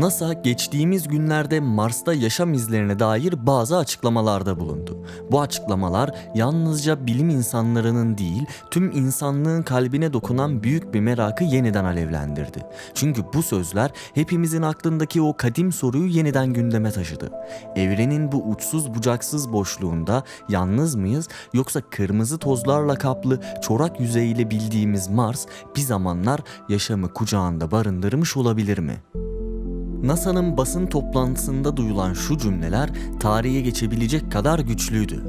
NASA geçtiğimiz günlerde Mars'ta yaşam izlerine dair bazı açıklamalarda bulundu. Bu açıklamalar yalnızca bilim insanlarının değil, tüm insanlığın kalbine dokunan büyük bir merakı yeniden alevlendirdi. Çünkü bu sözler hepimizin aklındaki o kadim soruyu yeniden gündeme taşıdı. Evrenin bu uçsuz bucaksız boşluğunda yalnız mıyız yoksa kırmızı tozlarla kaplı çorak yüzeyiyle bildiğimiz Mars bir zamanlar yaşamı kucağında barındırmış olabilir mi? NASA'nın basın toplantısında duyulan şu cümleler tarihe geçebilecek kadar güçlüydü.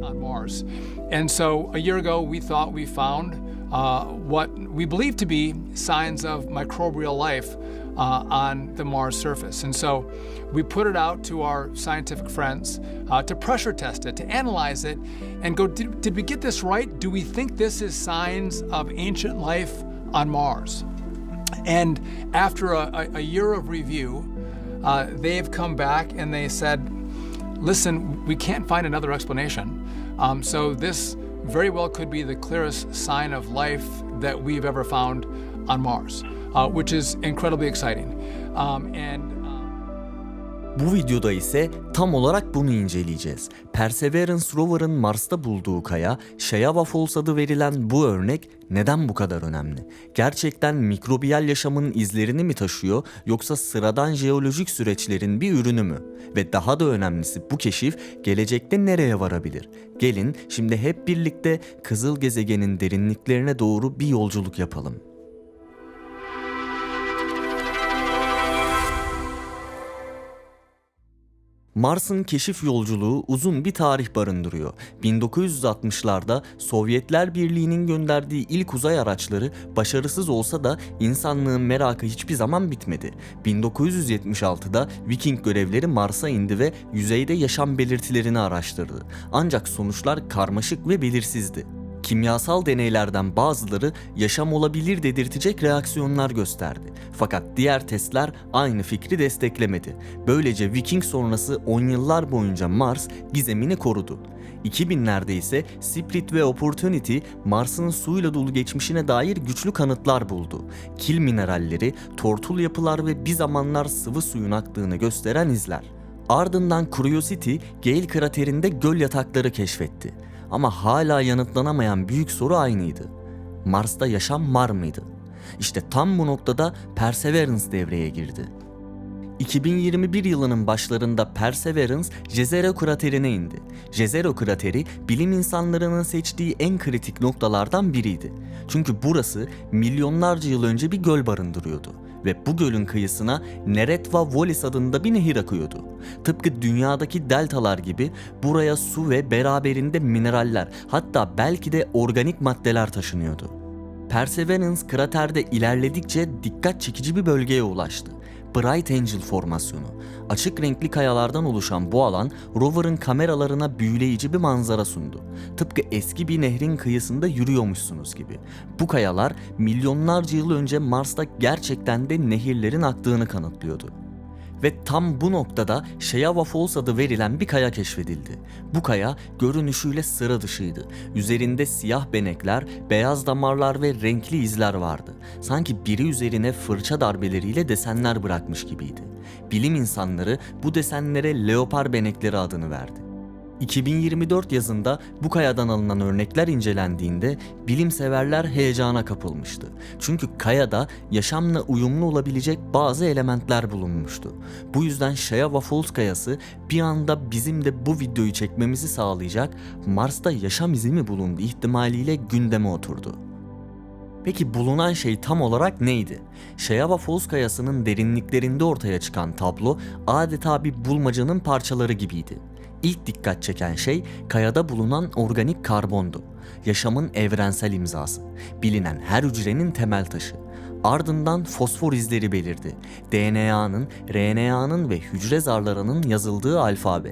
And so a year ago, we thought we found uh, what we believe to be signs of microbial life uh, on the Mars surface. And so we put it out to our scientific friends uh, to pressure test it, to analyze it, and go, did, did we get this right? Do we think this is signs of ancient life on Mars? And after a, a, a year of review, uh, they've come back and they said, listen, we can't find another explanation. Um, so this very well could be the clearest sign of life that we've ever found on Mars, uh, which is incredibly exciting. Um, and Bu videoda ise tam olarak bunu inceleyeceğiz. Perseverance rover'ın Mars'ta bulduğu kaya, Shayava Falls adı verilen bu örnek neden bu kadar önemli? Gerçekten mikrobiyal yaşamın izlerini mi taşıyor yoksa sıradan jeolojik süreçlerin bir ürünü mü? Ve daha da önemlisi bu keşif gelecekte nereye varabilir? Gelin şimdi hep birlikte kızıl gezegenin derinliklerine doğru bir yolculuk yapalım. Mars'ın keşif yolculuğu uzun bir tarih barındırıyor. 1960'larda Sovyetler Birliği'nin gönderdiği ilk uzay araçları başarısız olsa da insanlığın merakı hiçbir zaman bitmedi. 1976'da Viking görevleri Mars'a indi ve yüzeyde yaşam belirtilerini araştırdı. Ancak sonuçlar karmaşık ve belirsizdi. Kimyasal deneylerden bazıları yaşam olabilir dedirtecek reaksiyonlar gösterdi. Fakat diğer testler aynı fikri desteklemedi. Böylece Viking sonrası 10 yıllar boyunca Mars gizemini korudu. 2000'lerde ise Split ve Opportunity Mars'ın suyla dolu geçmişine dair güçlü kanıtlar buldu. Kil mineralleri, tortul yapılar ve bir zamanlar sıvı suyun aktığını gösteren izler. Ardından Curiosity, Gale kraterinde göl yatakları keşfetti. Ama hala yanıtlanamayan büyük soru aynıydı. Mars'ta yaşam var mıydı? İşte tam bu noktada Perseverance devreye girdi. 2021 yılının başlarında Perseverance Jezero kraterine indi. Jezero krateri bilim insanlarının seçtiği en kritik noktalardan biriydi. Çünkü burası milyonlarca yıl önce bir göl barındırıyordu ve bu gölün kıyısına Neretva Volis adında bir nehir akıyordu. Tıpkı dünyadaki deltalar gibi buraya su ve beraberinde mineraller hatta belki de organik maddeler taşınıyordu. Perseverance kraterde ilerledikçe dikkat çekici bir bölgeye ulaştı. Bright Angel formasyonu. Açık renkli kayalardan oluşan bu alan rover'ın kameralarına büyüleyici bir manzara sundu. Tıpkı eski bir nehrin kıyısında yürüyormuşsunuz gibi. Bu kayalar milyonlarca yıl önce Mars'ta gerçekten de nehirlerin aktığını kanıtlıyordu. Ve tam bu noktada Sheyava Falls adı verilen bir kaya keşfedildi. Bu kaya görünüşüyle sıra dışıydı. Üzerinde siyah benekler, beyaz damarlar ve renkli izler vardı. Sanki biri üzerine fırça darbeleriyle desenler bırakmış gibiydi. Bilim insanları bu desenlere leopar benekleri adını verdi. 2024 yazında bu kayadan alınan örnekler incelendiğinde bilimseverler heyecana kapılmıştı. Çünkü kayada yaşamla uyumlu olabilecek bazı elementler bulunmuştu. Bu yüzden Shayava Falls kayası bir anda bizim de bu videoyu çekmemizi sağlayacak Mars'ta yaşam izi mi bulundu ihtimaliyle gündeme oturdu. Peki bulunan şey tam olarak neydi? Shayava Falls kayasının derinliklerinde ortaya çıkan tablo adeta bir bulmacanın parçaları gibiydi. İlk dikkat çeken şey kayada bulunan organik karbondu. Yaşamın evrensel imzası. Bilinen her hücrenin temel taşı. Ardından fosfor izleri belirdi. DNA'nın, RNA'nın ve hücre zarlarının yazıldığı alfabe.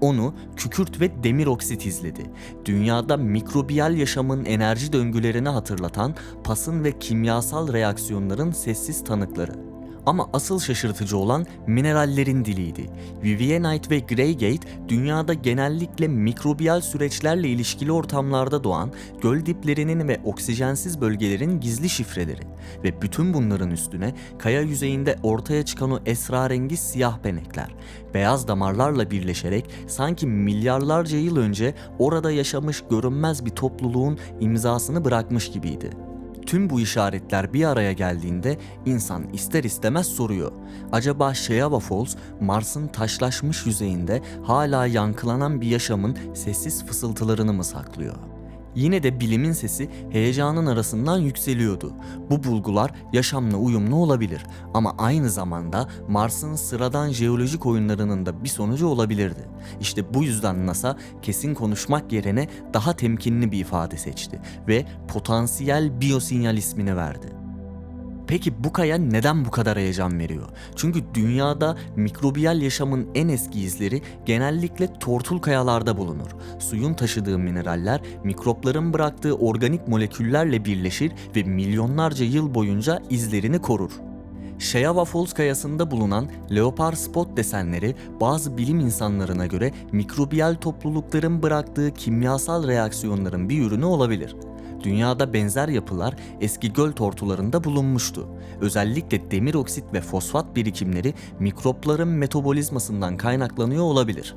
Onu kükürt ve demir oksit izledi. Dünyada mikrobiyal yaşamın enerji döngülerini hatırlatan pasın ve kimyasal reaksiyonların sessiz tanıkları. Ama asıl şaşırtıcı olan minerallerin diliydi. Vivianite ve Greygate dünyada genellikle mikrobiyal süreçlerle ilişkili ortamlarda doğan göl diplerinin ve oksijensiz bölgelerin gizli şifreleri ve bütün bunların üstüne kaya yüzeyinde ortaya çıkan o esrarengiz siyah benekler beyaz damarlarla birleşerek sanki milyarlarca yıl önce orada yaşamış görünmez bir topluluğun imzasını bırakmış gibiydi. Tüm bu işaretler bir araya geldiğinde insan ister istemez soruyor. Acaba Sheava Falls Mars'ın taşlaşmış yüzeyinde hala yankılanan bir yaşamın sessiz fısıltılarını mı saklıyor? Yine de bilimin sesi heyecanın arasından yükseliyordu. Bu bulgular yaşamla uyumlu olabilir ama aynı zamanda Mars'ın sıradan jeolojik oyunlarının da bir sonucu olabilirdi. İşte bu yüzden NASA kesin konuşmak yerine daha temkinli bir ifade seçti ve potansiyel biyosinyal ismini verdi. Peki bu kaya neden bu kadar heyecan veriyor? Çünkü dünyada mikrobiyal yaşamın en eski izleri genellikle tortul kayalarda bulunur. Suyun taşıdığı mineraller mikropların bıraktığı organik moleküllerle birleşir ve milyonlarca yıl boyunca izlerini korur. Sheava Falls kayasında bulunan leopar spot desenleri bazı bilim insanlarına göre mikrobiyal toplulukların bıraktığı kimyasal reaksiyonların bir ürünü olabilir. Dünyada benzer yapılar eski göl tortularında bulunmuştu. Özellikle demir oksit ve fosfat birikimleri mikropların metabolizmasından kaynaklanıyor olabilir.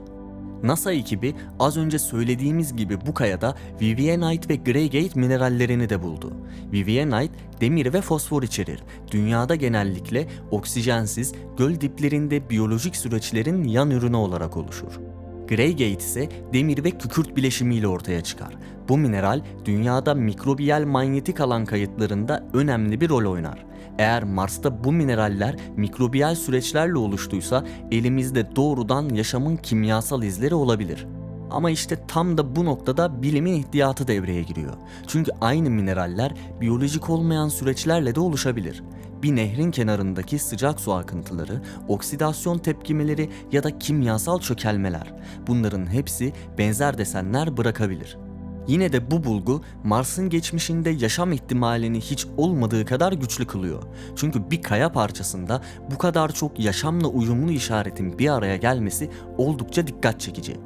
NASA ekibi az önce söylediğimiz gibi bu kayada Vivianite ve Greygate minerallerini de buldu. Vivianite demir ve fosfor içerir. Dünyada genellikle oksijensiz göl diplerinde biyolojik süreçlerin yan ürünü olarak oluşur. Greygate ise demir ve kükürt bileşimiyle ortaya çıkar. Bu mineral dünyada mikrobiyal manyetik alan kayıtlarında önemli bir rol oynar. Eğer Mars'ta bu mineraller mikrobiyal süreçlerle oluştuysa elimizde doğrudan yaşamın kimyasal izleri olabilir. Ama işte tam da bu noktada bilimin ihtiyatı devreye giriyor. Çünkü aynı mineraller biyolojik olmayan süreçlerle de oluşabilir. Bir nehrin kenarındaki sıcak su akıntıları, oksidasyon tepkimeleri ya da kimyasal çökelmeler. Bunların hepsi benzer desenler bırakabilir. Yine de bu bulgu Mars'ın geçmişinde yaşam ihtimalini hiç olmadığı kadar güçlü kılıyor. Çünkü bir kaya parçasında bu kadar çok yaşamla uyumlu işaretin bir araya gelmesi oldukça dikkat çekici.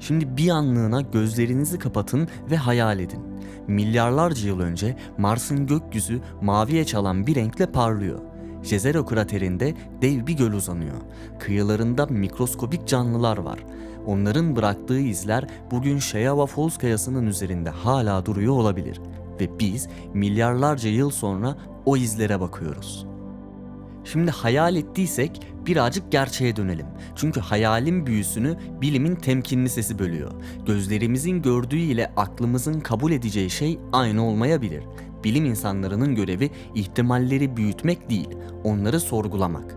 Şimdi bir anlığına gözlerinizi kapatın ve hayal edin. Milyarlarca yıl önce Mars'ın gökyüzü maviye çalan bir renkle parlıyor. Jezero kraterinde dev bir göl uzanıyor. Kıyılarında mikroskobik canlılar var. Onların bıraktığı izler bugün Sheava Falls kayasının üzerinde hala duruyor olabilir. Ve biz milyarlarca yıl sonra o izlere bakıyoruz. Şimdi hayal ettiysek birazcık gerçeğe dönelim. Çünkü hayalin büyüsünü bilimin temkinli sesi bölüyor. Gözlerimizin gördüğü ile aklımızın kabul edeceği şey aynı olmayabilir. Bilim insanlarının görevi ihtimalleri büyütmek değil, onları sorgulamak.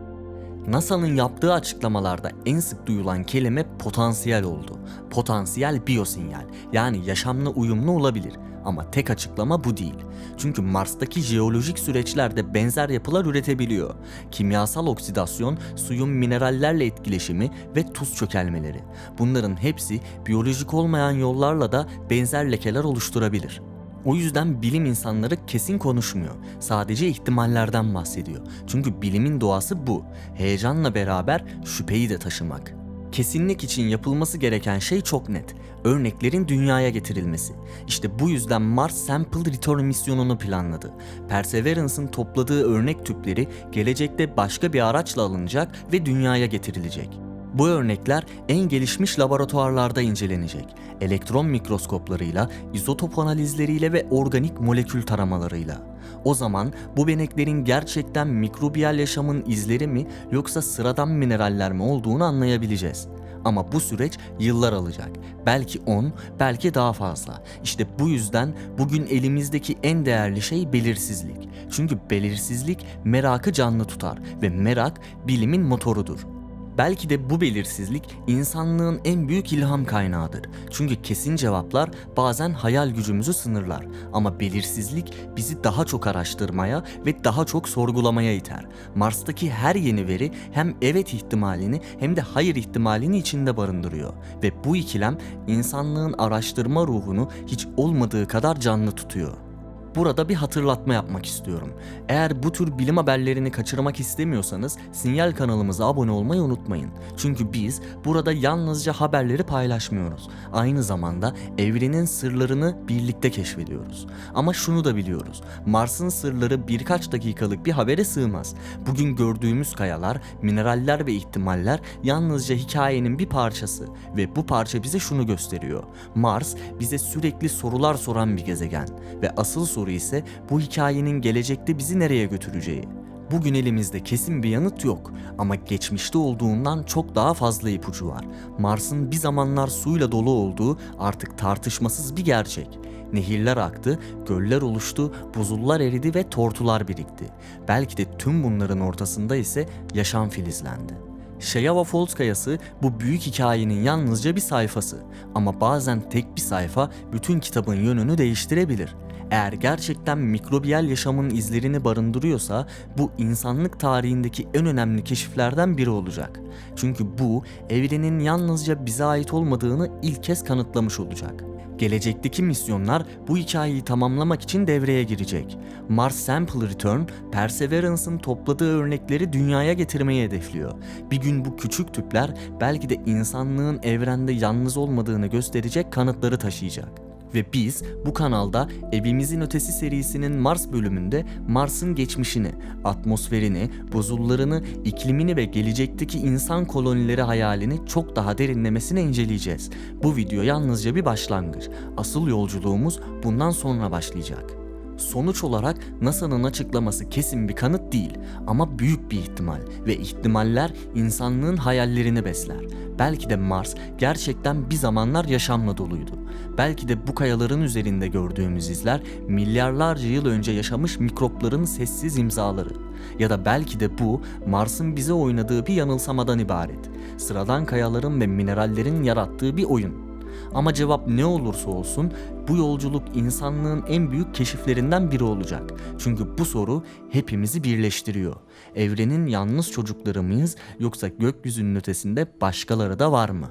NASA'nın yaptığı açıklamalarda en sık duyulan kelime potansiyel oldu. Potansiyel biyosinyal yani yaşamla uyumlu olabilir ama tek açıklama bu değil. Çünkü Mars'taki jeolojik süreçlerde benzer yapılar üretebiliyor. Kimyasal oksidasyon, suyun minerallerle etkileşimi ve tuz çökelmeleri. Bunların hepsi biyolojik olmayan yollarla da benzer lekeler oluşturabilir. O yüzden bilim insanları kesin konuşmuyor. Sadece ihtimallerden bahsediyor. Çünkü bilimin doğası bu. Heyecanla beraber şüpheyi de taşımak. Kesinlik için yapılması gereken şey çok net. Örneklerin dünyaya getirilmesi. İşte bu yüzden Mars Sample Return misyonunu planladı. Perseverance'ın topladığı örnek tüpleri gelecekte başka bir araçla alınacak ve dünyaya getirilecek. Bu örnekler en gelişmiş laboratuvarlarda incelenecek. Elektron mikroskoplarıyla, izotop analizleriyle ve organik molekül taramalarıyla. O zaman bu beneklerin gerçekten mikrobiyal yaşamın izleri mi yoksa sıradan mineraller mi olduğunu anlayabileceğiz. Ama bu süreç yıllar alacak. Belki 10, belki daha fazla. İşte bu yüzden bugün elimizdeki en değerli şey belirsizlik. Çünkü belirsizlik merakı canlı tutar ve merak bilimin motorudur. Belki de bu belirsizlik insanlığın en büyük ilham kaynağıdır. Çünkü kesin cevaplar bazen hayal gücümüzü sınırlar ama belirsizlik bizi daha çok araştırmaya ve daha çok sorgulamaya iter. Mars'taki her yeni veri hem evet ihtimalini hem de hayır ihtimalini içinde barındırıyor ve bu ikilem insanlığın araştırma ruhunu hiç olmadığı kadar canlı tutuyor. Burada bir hatırlatma yapmak istiyorum. Eğer bu tür bilim haberlerini kaçırmak istemiyorsanız Sinyal kanalımıza abone olmayı unutmayın. Çünkü biz burada yalnızca haberleri paylaşmıyoruz. Aynı zamanda evrenin sırlarını birlikte keşfediyoruz. Ama şunu da biliyoruz. Mars'ın sırları birkaç dakikalık bir habere sığmaz. Bugün gördüğümüz kayalar, mineraller ve ihtimaller yalnızca hikayenin bir parçası ve bu parça bize şunu gösteriyor. Mars bize sürekli sorular soran bir gezegen ve asıl soru ise bu hikayenin gelecekte bizi nereye götüreceği. Bugün elimizde kesin bir yanıt yok ama geçmişte olduğundan çok daha fazla ipucu var. Mars'ın bir zamanlar suyla dolu olduğu artık tartışmasız bir gerçek. Nehirler aktı, göller oluştu, buzullar eridi ve tortular birikti. Belki de tüm bunların ortasında ise yaşam filizlendi. Şeyava Falls kayası bu büyük hikayenin yalnızca bir sayfası ama bazen tek bir sayfa bütün kitabın yönünü değiştirebilir. Eğer gerçekten mikrobiyal yaşamın izlerini barındırıyorsa bu insanlık tarihindeki en önemli keşiflerden biri olacak. Çünkü bu evrenin yalnızca bize ait olmadığını ilk kez kanıtlamış olacak. Gelecekteki misyonlar bu hikayeyi tamamlamak için devreye girecek. Mars Sample Return, Perseverance'ın topladığı örnekleri dünyaya getirmeyi hedefliyor. Bir gün bu küçük tüpler belki de insanlığın evrende yalnız olmadığını gösterecek kanıtları taşıyacak. Ve biz bu kanalda Evimizin Ötesi serisinin Mars bölümünde Mars'ın geçmişini, atmosferini, buzullarını, iklimini ve gelecekteki insan kolonileri hayalini çok daha derinlemesine inceleyeceğiz. Bu video yalnızca bir başlangıç. Asıl yolculuğumuz bundan sonra başlayacak. Sonuç olarak NASA'nın açıklaması kesin bir kanıt değil ama büyük bir ihtimal ve ihtimaller insanlığın hayallerini besler. Belki de Mars gerçekten bir zamanlar yaşamla doluydu. Belki de bu kayaların üzerinde gördüğümüz izler milyarlarca yıl önce yaşamış mikropların sessiz imzaları. Ya da belki de bu Mars'ın bize oynadığı bir yanılsamadan ibaret. Sıradan kayaların ve minerallerin yarattığı bir oyun. Ama cevap ne olursa olsun bu yolculuk insanlığın en büyük keşiflerinden biri olacak. Çünkü bu soru hepimizi birleştiriyor. Evrenin yalnız çocukları mıyız yoksa gökyüzünün ötesinde başkaları da var mı?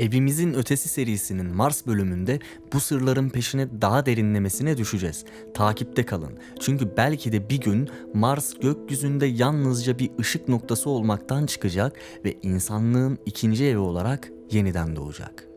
Evimizin Ötesi serisinin Mars bölümünde bu sırların peşine daha derinlemesine düşeceğiz. Takipte kalın. Çünkü belki de bir gün Mars gökyüzünde yalnızca bir ışık noktası olmaktan çıkacak ve insanlığın ikinci evi olarak yeniden doğacak.